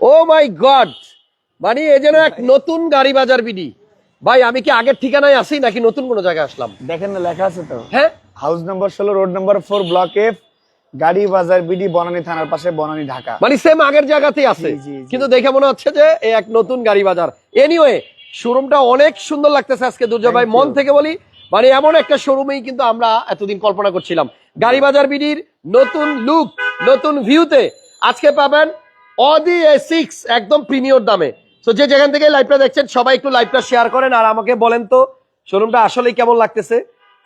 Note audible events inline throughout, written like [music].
ও মাই god! মানে এ যেন এক নতুন গাড়ি বাজার বিডি। ভাই আমি কি আগের ঠিকানায় আসি নাকি নতুন কোনো জায়গায় আসলাম? দেখেন না লেখা আছে তো। হ্যাঁ? হাউস নাম্বার ষোলো road number four block F Gari Bazar BD Banani থানার পাশে বনানী ঢাকা। মানে সেম আগের জায়গাতেই আছে। কিন্তু দেখে মনে হচ্ছে যে এক নতুন গাড়ি বাজার। এনিওয়ে শোরুমটা অনেক সুন্দর লাগতেছে আজকে দুর্জয় ভাই। মন থেকে বলি মানে এমন একটা শোরুমেই কিন্তু আমরা এতদিন কল্পনা করছিলাম। গাড়ি বাজার বিডির নতুন লুক নতুন ভিউতে আজকে পাবেন এ সিক্স একদম প্রিমিয়র দামে। তো যে যেখান থেকে লাইভটা দেখছেন, সবাই একটু লাইভটা শেয়ার করেন আর আমাকে বলেন তো শোরুমটা আসলেই কেমন লাগতেছে?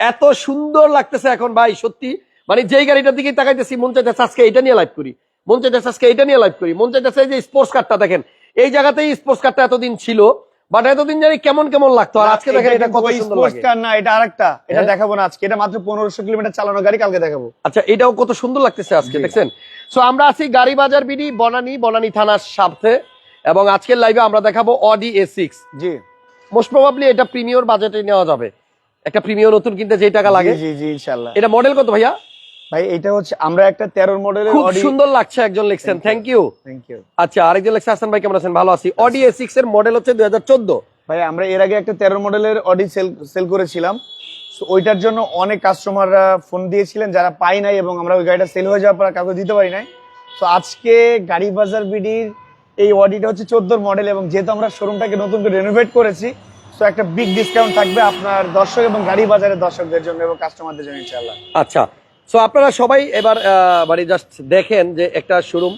এত সুন্দর লাগতেছে এখন ভাই, সত্যি। মানে যেই গাড়িটার দিকে তাকাইতেছি, মন চাইতেছে আজকে এটা নিয়ে লাইভ করি। মন চাইতেছে আজকে এটা নিয়ে লাইভ করি। মন চাইতেছে যে স্পোর্টস কারটা দেখেন। এই জায়গাতেই স্পোর্টস কারটা এতদিন ছিল। বাট এতদিন জানি কেমন কেমন লাগতো আর আজকে দেখেন এটা কত সুন্দর লাগে। কার না এটা আরেকটা এটা হ্যাঁ। দেখাবো না আজকে এটা মাত্র পনেরোশো কিলোমিটার চালানো গাড়ি কালকে দেখাবো। আচ্ছা এটাও কত সুন্দর লাগতেছে আজকে। দেখছেন? সো আমরা আছি গাড়ি বাজার বিডি বনানী বনানী থানার সাথে এবং আজকের লাইভে আমরা দেখাবো অডি এ সিক্স জি। মোস্ট প্রবাবলি এটা প্রিমিয়র বাজেটে নেওয়া যাবে। একটা প্রিমিয়র নতুন কিনতে যে টাকা লাগে। জি জি ইনশাআল্লাহ এটা মডেল কত ভাইয়া? ভাই এটা হচ্ছে আমরা একটা তেরো মডেলের খুব সুন্দর লাগছে একজন লিখছেন। থ্যাংক ইউ থ্যাংক ইউ আচ্ছা আরেকজন লিখছে হাসান ভাই কেমন আছেন? ভালো আছি। অডি এ সিক্স এর মডেল হচ্ছে দুই হাজার চোদ্দ। ভাই আমরা এর আগে একটা তেরো মডেলের অডি সেল সেল করেছিলাম। ওইটার জন্য অনেক কাস্টমাররা ফোন দিয়েছিলেন যারা পাই নাই এবং আমরা ওই গাড়িটা সেল হয়ে যাওয়ার পর কাউকে দিতে পারি নাই। তো আজকে গাড়ি বাজার বিডির এই অডিটা হচ্ছে চোদ্দোর মডেল এবং যেহেতু আমরা শোরুমটাকে নতুন করে রেনোভেট করেছি তো একটা বিগ ডিসকাউন্ট থাকবে আপনার দর্শক এবং গাড়ি বাজারের দর্শকদের জন্য এবং কাস্টমারদের জন্য ইনশাআল্লাহ। আচ্ছা সো আপনারা সবাই এবার মানে জাস্ট দেখেন যে একটা শোরুম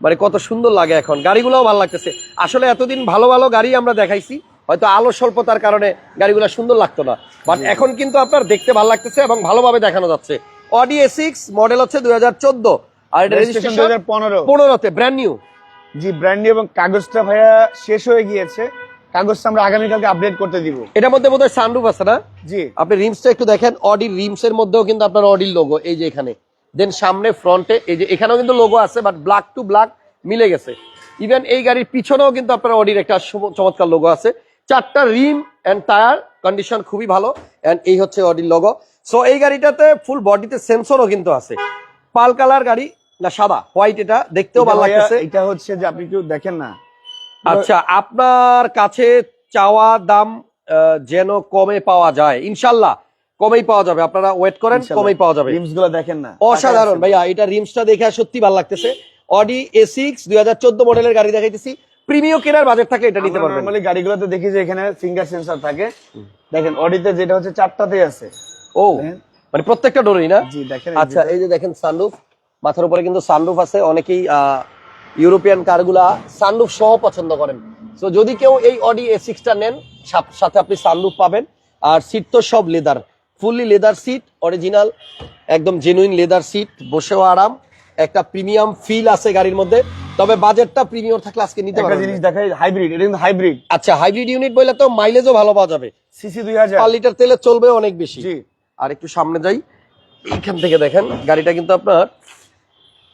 মানে কত সুন্দর লাগে এখন। গাড়িগুলোও ভালো লাগতেছে। আসলে এতদিন ভালো ভালো গাড়ি আমরা দেখাইছি হয়তো আলো স্বল্পতার কারণে গাড়িগুলো সুন্দর লাগতো না। বাট এখন কিন্তু আপনার দেখতে ভালো লাগতেছে এবং ভালোভাবে দেখানো যাচ্ছে। অডি এ সিক্স মডেল হচ্ছে দুই হাজার চোদ্দ আর এটা রেজিস্ট্রেশন দু হাজার পনেরো। পনেরোতে ব্র্যান্ড নিউ জি ব্র্যান্ড নিউ এবং কাগজটা ভাইয়া শেষ হয়ে গিয়েছে। কাগজটা আমরা আগামীকালকে আপডেট করতে দিব। এটার মধ্যে বোধহয় সানরুফ আছে না? জি। আপনি রিমসটা একটু দেখেন অডির মধ্যেও কিন্তু আপনার অডির লোগো এই যে এখানে। দেন সামনে ফ্রন্টে এই যে এখানেও কিন্তু লোগো আছে বাট ব্ল্যাক টু ব্ল্যাক মিলে গেছে। ইভেন এই গাড়ির পিছনেও কিন্তু আপনার অডির একটা চমৎকার লোগো আছে। চারটা রিম এন্ড টায়ার কন্ডিশন খুবই ভালো এন্ড এই হচ্ছে অডির লোগো সো এই গাড়িটাতে ফুল বডিতে সেন্সরও কিন্তু আছে। পাল কালার গাড়ি না সাদা হোয়াইট এটা দেখতেও ভালো লাগতেছে। এটা হচ্ছে যে আপনি একটু দেখেন না আচ্ছা আপনার কাছে চাওয়া দাম যেন কমে পাওয়া যায়। ইনশাল্লাহ কমেই পাওয়া যাবে। আপনারা ওয়েট করেন কমেই পাওয়া যাবে। রিমসগুলো দেখেন না। অসাধারণ। ভাইয়া এটা রিমসটা দেখে সত্যি ভালো লাগতেছে। অডি এ সিক্স দুই হাজার চোদ্দ মডেলের গাড়ি দেখাইতেছি। প্রিমিয় কেনার বাজেট থাকে এটা নিতে পারবেন। নরমালি গাড়িগুলোতে দেখি যে এখানে ফিঙ্গার সেন্সর থাকে। দেখেন অডিতে যেটা হচ্ছে চারটাতেই আছে। ও মানে প্রত্যেকটা ডোরই না? জি দেখেন আচ্ছা এই যে দেখেন সানরুফ মাথার উপরে কিন্তু সানরুফ আছে। অনেকেই আহ, ইউরোপিয়ান কারগুলা সানরুফ সহ পছন্দ করেন। তো যদি কেউ এই অডি এ সিক্সটা নেন সাথে আপনি সানরুফ পাবেন। আর সিট তো সব leather fully leather seat original একদম জেনুইন লেদার সিট বসেও আরাম একটা প্রিমিয়াম ফিল আছে গাড়ির মধ্যে। তবে বাজেটটা প্রিমিয়াম থাকলে আজকে নিতে একটা পারবেন। জিনিস দেখাই হাইব্রিড এটা কিন্তু হাইব্রিড আচ্ছা হাইব্রিড ইউনিট বললে তো মাইলেজও ভালো পাওয়া যাবে। সিসি দুই হাজার। পার লিটার তেলে চলবে অনেক বেশি। জি। আর একটু সামনে যাই। এইখান থেকে দেখেন গাড়িটা কিন্তু আপনার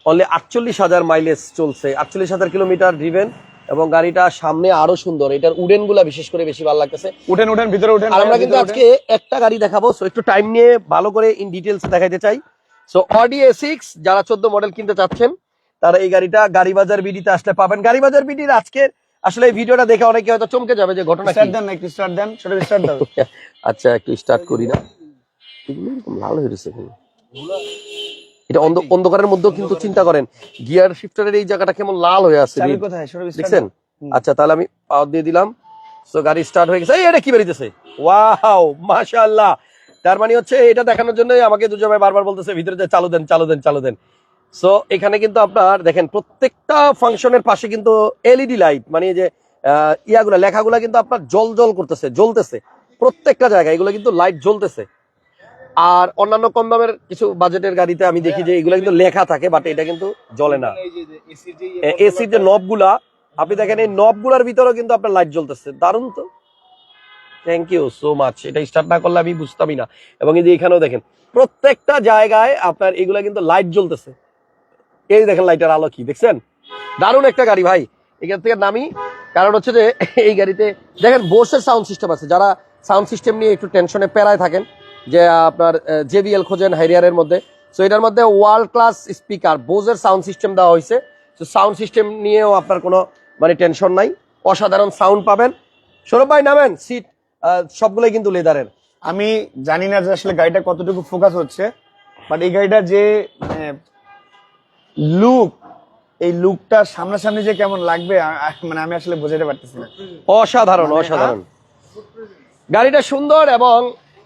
অনলি আটচল্লিশ হাজার মাইলেজ চলছে। আটচল্লিশ হাজার কিলোমিটার ড্রিভেন এবং গাড়িটা সামনে আরও সুন্দর। এটার উডেনগুলা বিশেষ করে বেশি ভালো লাগতেছে। উঠেন উঠেন ভিতরে উঠেন আর আমরা কিন্তু আজকে একটা গাড়ি দেখাবো। সো একটু টাইম নিয়ে ভালো করে ইন ডিটেলস দেখাইতে চাই। সো অডি এ সিক্স যারা চোদ্দ মডেল কিনতে চাচ্ছেন তারা এই গাড়িটা গাড়ি বাজার বিডিতে আসলে পাবেন। গাড়ি বাজার বিডির আজকের আসলে এই ভিডিওটা দেখে অনেকে হয়তো চমকে যাবে যে ঘটনা স্টার্ট দেন একটু স্টার্ট দেন। ছোট স্টার্ট দাও। [laughs] আচ্ছা একটু স্টার্ট করি না। লাল হয়ে গেছে? এটা অন্ধকারের মধ্যেও কিন্তু চিন্তা করেন। গিয়ার শিফটারের এই জায়গাটা কেমন লাল হয়ে আছে দেখছেন? আচ্ছা তাহলে আমি পাওয়ার দিয়ে দিলাম। সো গাড়ি স্টার্ট হয়ে গেছে। এই এটা কি বেরিয়েছে? ওয়াও মাশাআল্লাহ। তার মানে হচ্ছে এটা দেখানোর জন্য আমাকে দুজন ভাই বারবার বলতেছে ভিতরে যে চালু দেন চালু দেন চালু দেন। সো এখানে কিন্তু আপনার দেখেন প্রত্যেকটা ফাংশনের পাশে কিন্তু এলইডি লাইট মানে এই যে ইয়াগুলা লেখাগুলা কিন্তু আপনার জল জল করতেছে জ্বলতেছে। প্রত্যেকটা জায়গায় এগুলো কিন্তু লাইট জ্বলতেছে। আর অন্যান্য কম দামের কিছু বাজেটের গাড়িতে আমি দেখি যে এগুলো কিন্তু লেখা থাকে বাট এটা কিন্তু জ্বলে না। এসির যে নবগুলা আপনি দেখেন এই নবগুলার ভিতরেও কিন্তু আপনার লাইট জ্বলতেছে। দারুণ তো। থ্যাংক ইউ সো মাচ এটা স্টার্ট না করলে আমি বুঝতামই না। এবং এই যে এখানেও দেখেন প্রত্যেকটা জায়গায় আপনার এগুলা কিন্তু লাইট জ্বলতেছে। এই দেখেন লাইটের আলো কি দেখছেন? দারুণ একটা গাড়ি ভাই। এখান থেকে নামি। কারণ হচ্ছে যে এই গাড়িতে দেখেন বোসের সাউন্ড সিস্টেম আছে। যারা সাউন্ড সিস্টেম নিয়ে একটু টেনশনে প্যারায় থাকেন যে আপনার জেবিএল খোঁজেন হাইরিয়ারের মধ্যে। সো এটার মধ্যে ওয়ার্ল্ড ক্লাস স্পিকার বোজের সাউন্ড সিস্টেম দেওয়া হয়েছে তো সাউন্ড সিস্টেম নিয়েও আপনার কোনো মানে টেনশন নাই। অসাধারণ সাউন্ড পাবেন। সৌরভ ভাই নামেন সিট সবগুলোই কিন্তু লেদারের আমি জানি না যে আসলে গাড়িটা কতটুকু ফোকাস হচ্ছে বাট এই গাড়িটা যে লুক এই লুকটা সামনাসামনি যে কেমন লাগবে মানে আমি আসলে বোঝাতে পারতেছি না। অসাধারণ মানে, অসাধারণ। গাড়িটা সুন্দর এবং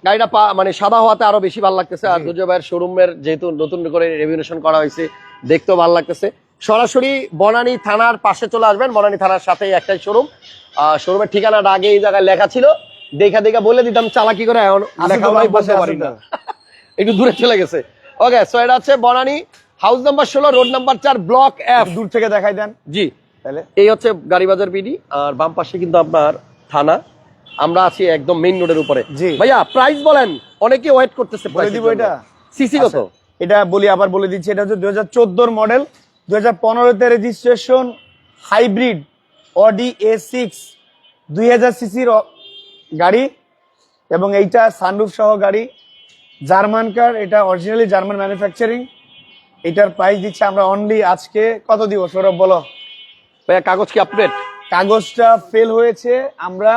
গাড়িটা মানে সাদা হওয়াতে আরও বেশি ভালো লাগতেছে। আর দুর্জয় ভাইয়ের শোরুমের যেহেতু নতুন করে রেভিনেশন করা হয়েছে দেখতেও ভালো লাগতেছে। সরাসরি বনানী থানার পাশে চলে আসবেন। বনানী থানার সাথেই একটাই শোরুম শোরুমের ঠিকানাটা আগে এই জায়গায় লেখা ছিল। দেখা দেখা বলে দিতাম চালাকি করে এখন? [laughs] একটু দূরে চলে গেছে। ওকে সো এটা হচ্ছে বনানী। হাউস নাম্বার ষোলো রোড নাম্বার চার ব্লক এফ দূর থেকে দেখাই দেন। জি। তাহলে? এই হচ্ছে গাড়িবাজার বিডি আর বাম পাশে কিন্তু আপনার থানা। আমরা আছি একদম মেইন রোডের উপরে। ভাইয়া প্রাইস বলেন অনেকে ওয়েট করতেছে বলে দিব এটা? সিসি কত? এটা বলি আবার বলে দিচ্ছি এটা হচ্ছে দুই হাজার চোদ্দোর মডেল দুই হাজার পনেরোতে registration hybrid Audi A six দুই হাজার সিসির গাড়ি এবং এইটা সানরুফ সহ গাড়ি। জার্মান কার এটা অরিজিনালি জার্মান ম্যানুফ্যাকচারিং এটার প্রাইস দিচ্ছে আমরা অনলি আজকে কত দিব সৌরভ বলো? ভাইয়া কাগজ কি আপডেট কাগজটা ফেল হয়েছে আমরা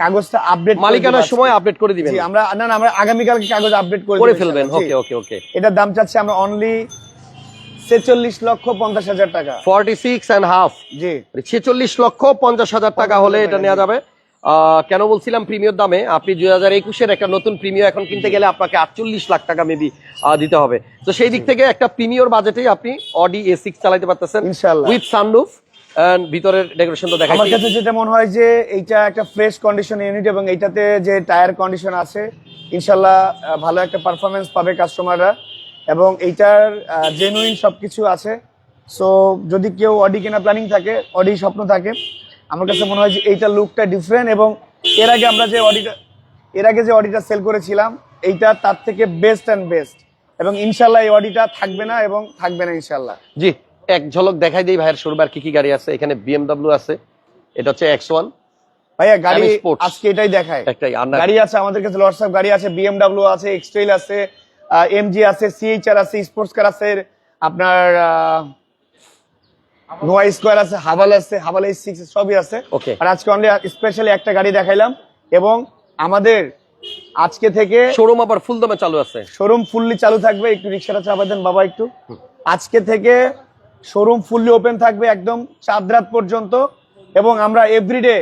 কাগজটা আপডেট মালিকানার সময় আপডেট করে দিবেন। আমরা না না আমরা আগামীকালকে কাগজ আপডেট করে করে ফেলবেন। ওকে ওকে ওকে এটার দাম চাচ্ছি আমরা অনলি ছেচল্লিশ লক্ষ পঞ্চাশ হাজার টাকা। ফর্টি সিক্স অ্যান্ড হাফ জি। ছেচল্লিশ লক্ষ পঞ্চাশ হাজার টাকা হলে এটা নেওয়া যাবে। কেন বলছিলাম প্রিমিয়র দামে? আপনি দুই হাজার একুশের একটা নতুন প্রিমিয়ার এখন কিনতে গেলে আপনাকে আটচল্লিশ লাখ টাকা মেবি দিতে হবে। তো সেই দিক থেকে একটা প্রিমিয়র বাজেটেই আপনি অডি এ সিক্স চালাতে পারতেছেন। উইথ সানরুফ এন্ড ভিতরের ডেকোরেশন তো দেখা আমার কাছে যেটা মনে হয় যে এইটা একটা ফ্রেশ কন্ডিশন ইউনিট এবং এইটাতে যে টায়ার কন্ডিশন আছে ইনশাল্লাহ ভালো একটা পারফরমেন্স পাবে কাস্টমাররা এবং এইটার জেনুইন সবকিছু আছে। সো যদি কেউ অডি কেনা প্ল্যানিং থাকে অডি স্বপ্ন থাকে আমার কাছে মনে হয় যে এইটার লুকটা ডিফারেন্ট এবং এর আগে আমরা যে অডিটা এর আগে যে অডিটা সেল করেছিলাম এইটা তার থেকে বেস্ট অ্যান্ড বেস্ট এবং ইনশাল্লাহ এই অডিটা থাকবে না এবং থাকবে না ইনশাল্লাহ। জি। এক ঝলক দেখাই দিই ভাইয়ের শোরুমের কি কি গাড়ি আছে। এখানে বিএমডব্লিউ আছে এটা হচ্ছে এক্স ওয়ান ভাইয়া গাড়ি আজকে এটাই দেখায় একটাই গাড়ি আছে আমাদের কাছে লটস অফ গাড়ি আছে বিএমডব্লিউ আছে এক্সট্রেল আছে এমজি আছে সিএইচআর আছে স্পোর্টস কার আছে আপনার নোয়া স্কোয়ার আছে হাভাল আছে হাভাল এইচ সিক্স সবই আছে। Okay. আর আজকে অনলি স্পেশালি একটা গাড়ি দেখাইলাম এবং আমাদের আজকে থেকে শোরুম আবার ফুল দমে চালু আছে। শোরুম ফুললি চালু থাকবে একটু রিক্সাটা চাপা দেন বাবা একটু। আজকে থেকে শোরুম ফুললি ওপেন থাকবে একদম চাঁদ রাত পর্যন্ত এবং আমরা এভরিডে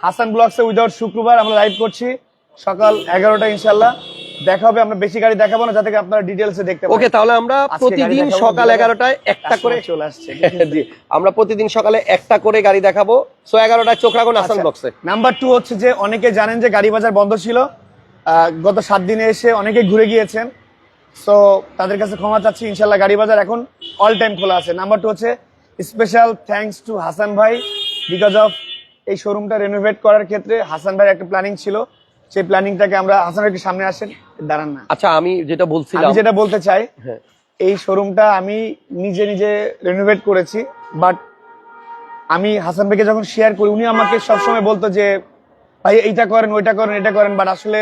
হাসান ব্লগসে উইদাউট শুক্রবার আমরা লাইভ করছি। সকাল এগারোটা ইনশাল্লাহ দেখা হবে আমরা বেশি গাড়ি দেখাবো না যাতে আপনারা ডিটেলসে দেখতে ওকে তাহলে আমরা প্রতিদিন সকাল এগারোটায় একটা করে চলে আসছে [laughs] জি আমরা প্রতিদিন সকালে একটা করে গাড়ি দেখাবো। সো এগারোটায় চোখ রাখুন আসান বক্সে নাম্বার টু হচ্ছে যে অনেকে জানেন যে গাড়ি বাজার বন্ধ ছিল। আহ, গত সাত দিনে এসে অনেকে ঘুরে গিয়েছেন। সো তাদের কাছে ক্ষমা চাচ্ছি ইনশাল্লাহ গাড়ি বাজার এখন অল টাইম খোলা আছে। নাম্বার টু হচ্ছে স্পেশাল থ্যাঙ্কস টু হাসান ভাই বিকজ অফ এই শোরুমটা রেনোভেট করার ক্ষেত্রে হাসান ভাই একটা প্ল্যানিং ছিল। সেই প্ল্যানিংটাকে আমরা হাসান ভাই সামনে আসেন দাঁড়ান না। আচ্ছা আমি যেটা বলছিলাম আমি যেটা বলতে চাই হ্যাঁ। এই শোরুমটা আমি নিজে নিজে রেনোভেট করেছি বাট আমি হাসান ভাইকে যখন শেয়ার করি উনি আমাকে সবসময় বলতো যে ভাই এইটা করেন ওইটা করেন এটা করেন। বাট আসলে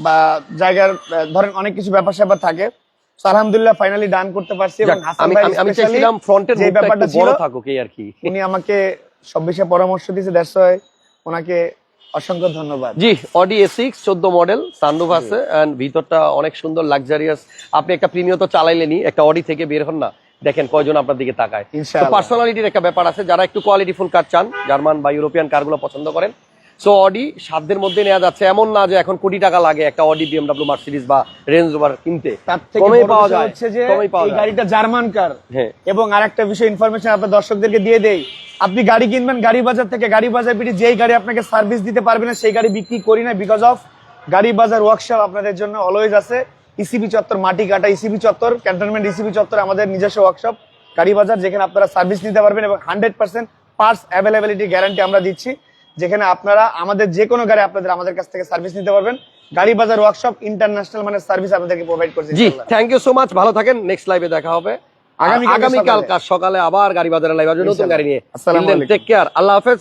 বা জায়গার ধরেন অনেক কিছু ব্যাপার স্যাপার থাকে। আলহামদুলিল্লাহ ফাইনালি ডান করতে পারছি এবং হাসান আমি ভাই আমি- আমি চাইছিলাম ফ্রন্টের যে ব্যাপারটা ছিল বড় থাকুক এই আর কি। উনি আমাকে সব বিষয়ে পরামর্শ দিয়েছে দ্যাটস ওয়াই ওনাকে অসংখ্য ধন্যবাদ। জি অডি এ সিক্স চোদ্দ মডেল সানরুফ আছে এন্ড ভিতরটা অনেক সুন্দর লাক্সারিয়াস আপনি একটা প্রিমিয়াম তো চালাইলেনি একটা অডি থেকে বের হন না। দেখেন কয়জন আপনার দিকে তাকায়। পার্সোনালিটির একটা ব্যাপার আছে যারা একটু কোয়ালিটি ফুল কার চান জার্মান বা ইউরোপিয়ান কারগুলো পছন্দ করেন সো অডি সাধ্যের মধ্যে নেওয়া যাচ্ছে। এমন না যে এখন কোটি টাকা লাগে একটা অডি বিএমডব্লিউ মার্সিডিজ বা রেঞ্জ রোভার কিনতে। তার থেকে কমেই পাওয়া যায়। হচ্ছে যে এই গাড়িটা জার্মান কার। হ্যাঁ। এবং আরেকটা বিষয় ইনফরমেশন আপনার দর্শকদেরকে দিয়ে দেই। আপনি গাড়ি কিনবেন গাড়ি বাজার থেকে গাড়ি বাজার বিটি যেই গাড়ি আপনাকে সার্ভিস দিতে পারবে না সেই গাড়ি বিক্রি করি না বিকজ অফ গাড়ি বাজার ওয়ার্কশপ আপনাদের জন্য অলওয়েজ আছে। ইসিবি চত্বর মাটি কাটা ইসিবি চত্বর ক্যান্টনমেন্ট ইসিবি চত্বর আমাদের নিজস্ব ওয়ার্কশপ গাড়ি বাজার যেখানে আপনারা সার্ভিস নিতে পারবেন এবং hundred percent parts availability guarantee আমরা দিচ্ছি। যেখানে আপনারা আমাদের যে কোনো গাড়ি আপনাদের আমাদের কাছ থেকে সার্ভিস নিতে পারবেন। গাড়ি বাজার ওয়ার্কশপ ইন্টারন্যাশনাল মানে সার্ভিস আপনাদেরকে প্রোভাইড করছে জি থ্যাংক ইউ সো মাচ ভালো থাকেন নেক্সট লাইভে দেখা হবে। আগামীকাল সকালে। কাল সকালে আবার গাড়ি বাজারে লাইভ আসবে নতুন গাড়ি নিয়ে। টেক কেয়ার আল্লাহ হাফেজ